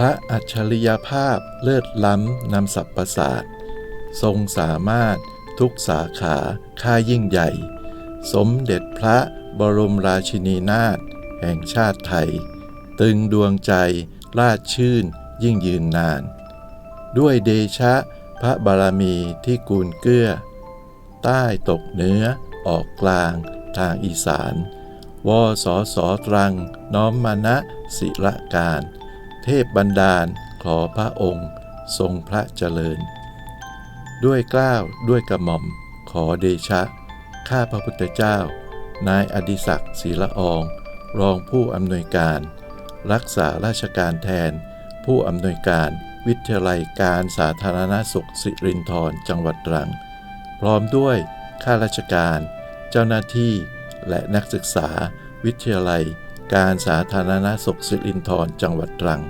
พระอัจฉริยภาพเลิศล้ำนำสัพประสาททรงสามารถทุกสาขาค่ายิ่งใหญ่ สมเด็จพระบรมราชินีนาถแห่งชาติไทย ตึงดวงใจราชชื่นยิ่งยืนนาน ด้วยเดชะพระบารมีที่กูลเกื้อ ใต้ตกเหนือออกกลางทางอีสาน วสสตรัง น้อมมานะศิระการ เทพบันดาลขอพระองค์ ทรงพระเจริญ ด้วยกล้าวด้วยกระหม่อม ขอเดชะ ข้าพระพุทธเจ้า นายอดิศักดิ์ศรีละออง รองผู้อำนวยการ รักษาราชการแทน ผู้อำนวยการวิทยาลัยการสาธารณสุขสิรินธรจังหวัดตรัง พร้อมด้วยข้าราชการ เจ้าหน้าที่ และนักศึกษา วิทยาลัย การสาธารณสุขสิรินธรจังหวัดตรัง